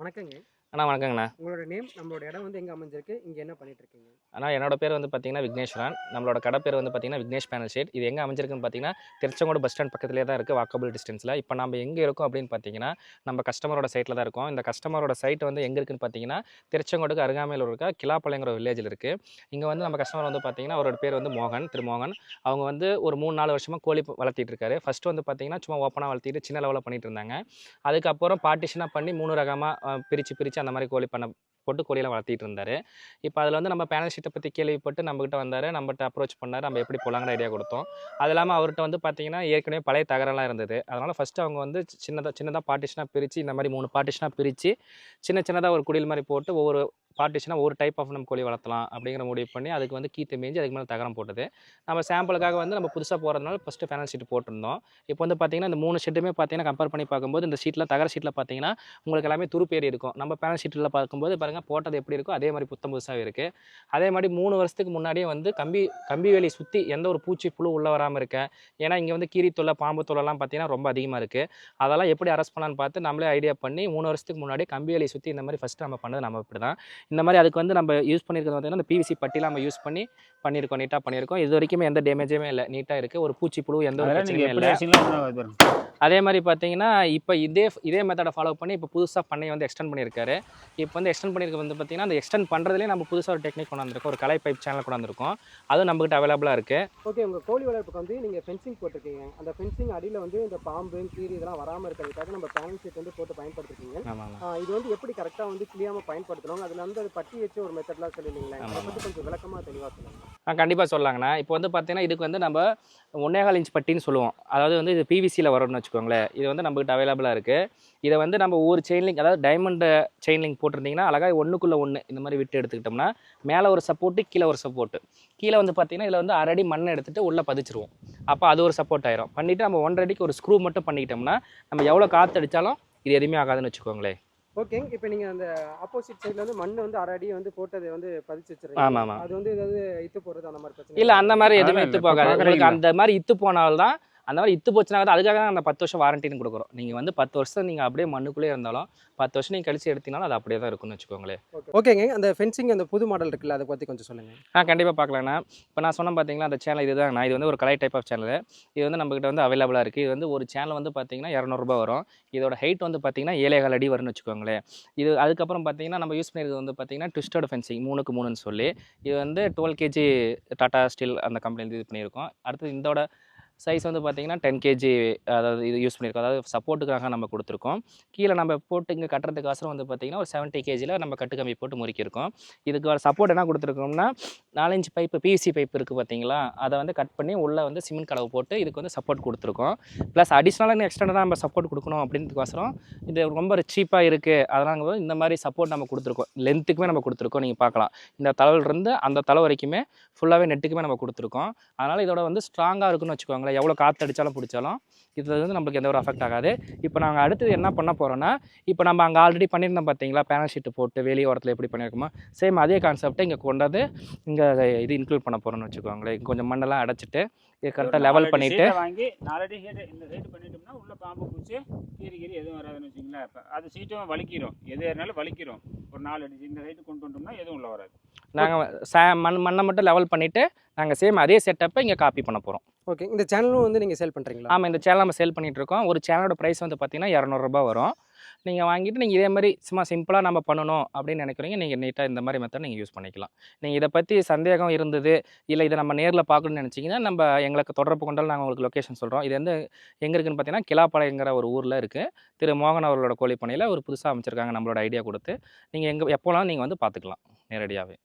வணக்கங்க. அண்ணா வணக்கங்கண்ணா. உங்களோட நேம் நம்மளோட இடம் வந்து எங்க அமைஞ்சிருக்கு? இங்க என்ன பண்ணிட்டு இருக்கீங்க அண்ணா என்னோட பேர் வந்து பார்த்தீங்கன்னா விக்னேஸ்வரன். நம்மளோட கடை பேர் வந்து பார்த்தீங்கன்னா விக்னேஷ் பேனல் ஷேட். இது எங்கே அமைஞ்சிருக்குன்னு பார்த்தீங்கன்னா திருச்செங்கோடு பஸ் ஸ்டாண்ட் பக்கத்துலேயே தான் இருக்குது வாக்கபிள் டிஸ்டன்ஸில் இப்போ நம்ம எங்கே இருக்கோம் அப்படின்னு பார்த்தீங்கன்னா நம்ம கஸ்டமரோட சைட்டில் தான் இருக்கோம். இந்த கஸ்டமரோட சைட் வந்து எங்கே இருக்குன்னு பார்த்தீங்கன்னா திருச்செங்கோடுக்கு அருகாமையில் இருக்க கிலாப்பாளையங்கிற வில்லேஜில் இருக்குது இங்கே வந்து நம்ம கஸ்டமர் வந்து பார்த்தீங்கன்னா அவரோட பேர் வந்து மோகன் திரு மோகன். அவங்க வந்து ஒரு மூணு நாலு வருஷமாக கோழி வளர்த்திட்டு இருக்காரு. ஃபர்ஸ்ட் வந்து பார்த்தீங்கன்னா சும்மா ஓப்பனாக வளர்த்திட்டு சின்ன லெவலில் பண்ணிட்டு இருந்தாங்க. அதுக்கப்புறம் பார்ட்டிஷனாக பண்ணி மூணு ரகமாக பிரித்து பிரித்து அந்த மாதிரி கோழி பண்ண போட்டு கோழியெல்லாம் வளர்த்திட்டு இருந்தார் இப்போ அதில் வந்து நம்ம பேனல் ஷீட்டை பற்றி கேள்விப்பட்டு நம்மகிட்ட வந்தார். நம்மகிட்ட அப்ரோச் பண்ணார். நம்ம எப்படி போகலாங்கிற ஐடியா கொடுத்தோம். அது இல்லாமல் அவர்கிட்ட வந்து பார்த்திங்கன்னா ஏற்கனவே பழைய தகரெல்லாம் இருந்தது. அதனால் ஃபஸ்ட்டு அவங்க வந்து சின்னதாக சின்னதாக பார்ட்டிஷனாக பிரித்து இந்த மாதிரி மூணு பார்ட்டிஷனாக பிரித்து சின்ன சின்னதாக ஒரு குடியில் மாதிரி போட்டு ஒவ்வொரு பார்ட்டிஷனாக ஒரு டைப் ஆஃப் நம்ம கோழி வளர்த்தலாம் அப்படிங்கிற முடிவு பண்ணி அதுக்கு வந்து கீத்து மேய்ஞ்சி அதுக்கு மேலே தகரம் போட்டது. நம்ம சாம்பிளுக்காக வந்து நம்ம புதுசாக போகிறதுனால ஃபஸ்ட்டு ஃபேனல் ஷீட் போட்டிருந்தோம். இப்போ வந்து பார்த்தீங்கன்னா இந்த மூணு ஷீட்டுமே பார்த்தீங்கன்னா கம்பேர் பண்ணி பார்க்கும்போது இந்த ஷீட்டில் தகர ஷீட்டில் பார்த்தீங்கன்னா உங்களுக்கு எல்லாமே துருப்பேறி இருக்கும். நம்ம பேனல் ஷீட்டில் பார்க்கும்போது பாருங்கள் போட்டது எப்படி இருக்கோ அதே மாதிரி புத்தம் புதுசாகவே இருக்குது அதே மாதிரி மூணு வருஷத்துக்கு முன்னாடியே வந்து கம்பி கம்பி வேலி சுற்றி எந்த ஒரு பூச்சி புழு உள்ளே வராமல் இருக்க. ஏன்னா இங்கே வந்து கீரி தொல்லை பாம்பு தொல்லைலாம் பார்த்தீங்கன்னா ரொம்ப அதிகமாக இருக்குது அதெல்லாம் எப்படி அரெஸ்ட் பண்ணலான்னு பார்த்து நம்மளே ஐடியா பண்ணி மூணு வருஷத்துக்கு முன்னாடி கம்பி வேலி சுற்றி இந்த மாதிரி ஃபஸ்ட்டு நம்ம பண்ணது நம்ம இப்படி தான் இந்த மாதிரி அதுக்கு வந்து நம்ம யூஸ் பண்ணியிருக்கிறது பார்த்தீங்கன்னா இந்த பிவிசி பட்டிலாம் நம்ம யூஸ் பண்ணி பண்ணியிருக்கோம் நீட்டாக பண்ணியிருக்கோம் இது வரைக்குமே எந்த டேமேஜுமே இல்லை. நீட்டாக இருக்குது ஒரு பூச்சி புழு எந்த ஒரு பிரச்சனையுமே இல்லை. அதே மாதிரி பார்த்தீங்கன்னா இப்போ இதே இதே மெத்தடை ஃபாலோ பண்ணி இப்போ புதுசாக பண்ணையை வந்து எக்ஸ்டெண்ட் பண்ணியிருக்காரு. இப்போ வந்து எக்ஸ்டெண்ட் பண்ணியிருக்க வந்து பார்த்தீங்கன்னா அந்த எக்ஸ்டெண்ட் பண்ணுறதுலேயே நம்ம புதுசாக ஒரு டெக்னிக் கொண்டு வந்திருக்கோம். ஒரு கலை பைப் சேனல் கொண்டு வந்திருக்கோம். அதுவும் நம்மகிட்ட அவைலபிளாக இருக்குது ஓகே உங்க கோழி வளர்ப்புக்கு வந்து நீங்க ஃபென்சிங் போட்டிருக்கீங்க. அந்த ஃபென்சிங் அடியில வந்து இந்த பாம்பு கீரி இதெல்லாம் வராம இருக்கிறதுக்காக நம்ம பேனல் ஷீட் வந்து போட்டு பயன்படுத்திருக்கீங்க. இது வந்து எப்படி கரெக்டா வந்து கிளியாம பயன்படுத்தணும் அதுல வந்து அது பட்டி வச்சு ஒரு மெத்தட்லாம் சொல்லிருந்தீங்களே. அதை பத்தி கொஞ்சம் விளக்கமா தெளிவா சொல்லுங்க. ஆ கண்டிப்பாக சொல்லலாங்கண்ணா. இப்போ வந்து பார்த்தீங்கன்னா இதுக்கு வந்து நம்ம ஒன்னேகால் இன்ச் பட்டின்னு சொல்லுவோம். அதாவது வந்து இது பிவிசியில் வரும்னு வச்சுக்கோங்களேன். இது வந்து நம்மகிட்ட அவைலபிளாக இருக்குது இதை வந்து நம்ம ஒரு செயின் லிங்க் அதாவது டைமண்ட் செயின் லிங்க் போட்டிருந்தீங்கன்னா அழகாக ஒன்றுக்குள்ளே ஒன்று இந்த மாதிரி விட்டு எடுத்துக்கிட்டோம்னா மேலே ஒரு சப்போர்ட்டு கீழே ஒரு சப்போர்ட்டு கீழே வந்து பார்த்தீங்கன்னா இதில் வந்து அரடி மண்ணை எடுத்துகிட்டு உள்ளே பதிச்சிருவோம். அப்போ அது ஒரு சப்போர்ட் ஆயிரும். பண்ணிவிட்டு நம்ம ஒன்றரை அடிக்கு ஒரு ஸ்க்ரூ மட்டும் பண்ணிக்கிட்டோம்னா நம்ம எவ்வளோ காற்று அடித்தாலும் இது எதுவுமே ஆகாதுன்னு வச்சுக்கோங்களேன். ஓகே இப்போ நீங்க அந்த ஆப்போசிட் சைடுல வந்து மண் வந்து அரை அடி வந்து போட்டதை வந்து பதிச்சு வச்சிருக்கீங்க. ஆமாம் ஆமாம். அது வந்து ஏதாவது இத்து போறது அந்த மாதிரி பிரச்சனை இல்லை அந்த மாதிரி எதுவுமே இத்து. போகாது. உங்களுக்கு? அந்த மாதிரி இத்து போனால்தான் அந்த மாதிரி இத்து போச்சுனா தான் அதுக்காக தான் அந்த பத்து வருஷம் வாரண்டின்னு கொடுக்குறோம். நீங்கள் வந்து பத்து வருஷம் நீங்கள் அப்படியே மண்ணுக்குள்ளே இருந்தாலும் பத்து வருஷம் நீங்கள் கழிச்சு எடுத்தீங்கனாலும் அது அப்படியே தான் இருக்கும்னு வச்சுக்கோங்களேன். ஓகே ஓகேங்க அந்த ஃபென்சிங் அந்த புது மாடல் இருக்குல்ல அதை பத்தி கொஞ்சம் சொல்லுங்க. ஆ கண்டிப்பாக பார்க்கலாண்ணா இப்போ நான் சொன்னேன் பார்த்தீங்களா அந்த சேனல் இதுதான் நான் இது வந்து ஒரு கலை டைப் ஆஃப் சேனல் இது வந்து நம்மகிட்ட வந்து அவைலபிளாக இருக்குது இது வந்து ஒரு சேனல் வந்து பார்த்தீங்கன்னா இரநூறுபா வரும். இதோட ஹைட் வந்து பார்த்தீங்கன்னா ஏழேகால் அடி வரும்னு வச்சுக்கோங்களேன். இது அதுக்கப்புறம் பார்த்தீங்கன்னா நம்ம யூஸ் பண்ணியிருக்கிறது வந்து பார்த்தீங்கன்னா ட்விஸ்டட் ஃபென்சிங் மூணுக்கு மூணுன்னு சொல்லி. இது வந்து டுவெல் கேஜி டாடா ஸ்டீல் அந்த கம்பெனி இது பண்ணியிருக்கோம். அடுத்து இதோட சைஸ் வந்து பார்த்தீங்கன்னா டென் கேஜி அதாவது இது யூஸ் பண்ணியிருக்கோம். அதாவது சப்போர்ட்டுக்காக நம்ம கொடுத்துருக்கோம். கீழே நம்ம போட்டு இங்கே கட்டுறதுக்காசரம் வந்து பார்த்தீங்கன்னா ஒரு செவன்ட்டி கேஜியில் நம்ம கட்டு கம்பி போட்டு முறிக்கிருக்கோம். இதுக்கு சப்போர்ட் என்ன கொடுத்துருக்கோம்னா நாலஞ்சு பைப்பு பிவிசி பைப் இருக்குது பார்த்தீங்களா? அதை வந்து கட் பண்ணி உள்ளே வந்து சிமெண்ட் கலவை போட்டு இதுக்கு வந்து சப்போர்ட் கொடுத்துருக்கோம். ப்ளஸ் அடிஷ்னலாக எக்ஸ்டெண்டாக நம்ம சப்போர்ட் கொடுக்கணும் அப்படின்றதுக்கோசரம் இது ரொம்ப சீப்பாக இருக்குது அதனால போது இந்த மாதிரி சப்போர்ட் நம்ம கொடுத்துருக்கோம். லென்த்துக்குமே நம்ம கொடுத்துருக்கோம். நீங்கள் பார்க்கலாம். இந்த தலைவிலிருந்து அந்த தலை வரைக்குமே ஃபுல்லாகவே நெட்டுக்குமே நம்ம கொடுத்துருக்கோம். அதனால் இதோட வந்து ஸ்ட்ராங்காக இருக்குன்னு வச்சுக்கோங்களேன். எவ்வளோ காற்று அடித்தாலும் பிடிச்சாலும் இது வந்து நம்மளுக்கு எந்த ஒரு அஃபெக்ட் ஆகாது. இப்போ நாங்கள் அடுத்தது என்ன பண்ண போகிறோன்னா இப்போ நம்ம அங்கே ஆல்ரெடி பண்ணியிருந்தோம் பார்த்தீங்களா பேனல் ஷீட்டு போட்டு வெளியே ஓரத்தில் எப்படி பண்ணியிருக்கோமோ சேம் அதே கான்செப்டை இங்கே கொண்டாந்து இங்கே இது இன்க்ளூட் பண்ண போகிறோம்னு வச்சுக்கோங்களேன். கொஞ்சம் மண்ணெல்லாம் அடைச்சிட்டு இது கரெக்டாக லெவல் பண்ணிவிட்டு வாங்கி நாலடி சீட்டை இந்த சைடு பண்ணிட்டோம்னா உள்ள பாம்பு பூச்சி கீரி கீரி எதுவும் வராதுன்னு வச்சுங்களேன் இப்போ அது சீட்டும் வலிக்கிறோம். எது ஏறினாலும் வலிக்கிறோம். ஒரு நாலு அடி இந்த சைடு கொண்டு வந்தோம்னா எதுவும் உள்ள வராது. நாங்கள் சா மண் மண்ணை மட்டும் லெவல் பண்ணிவிட்டு நாங்கள் சேம் அதே செட்டப்பை இங்கே காப்பி பண்ண போகிறோம் ஓகே. இந்த சேனலும் வந்து நீங்கள் சேல் பண்ணுறீங்களா ஆமாம் இந்த சேனல் நம்ம சேல் பண்ணிகிட்டு இருக்கோம் ஒரு சேனலோட ப்ரைஸ் வந்து பார்த்தீங்கன்னா இரநூறுபா வரும். நீங்கள் வாங்கிட்டு நீங்கள் இதே மாதிரி சும்மா சிம்பிளாக நம்ம பண்ணணும் அப்படின்னு நினைக்கிறீங்க நீங்கள் நீட்டாக இந்த மாதிரி மெத்தட் நீங்கள் யூஸ் பண்ணிக்கலாம். நீங்கள் இதை பற்றி சந்தேகம் இருந்தது இல்லை இதை நம்ம நேரில் பார்க்கணும்னு நினச்சிங்கன்னா நம்ம எங்களுக்கு தொடர்பு கொண்டால் நாங்கள் உங்களுக்கு லொக்கேஷன் சொல்கிறோம் இது வந்து எங்கே இருக்குன்னு பார்த்தீங்கன்னா கிலாப்பாளையங்கிற ஒரு ஊரில் இருக்குது திரு மோகன் அவர்களோட கோழிப்பண்ணையில் ஒரு புதுசாக அமைச்சிருக்காங்க நம்மளோட ஐடியா கொடுத்து. நீங்கள் எங்கே எப்போலாம் நீங்கள் வந்து பார்த்துக்கலாம் நேரடியாகவே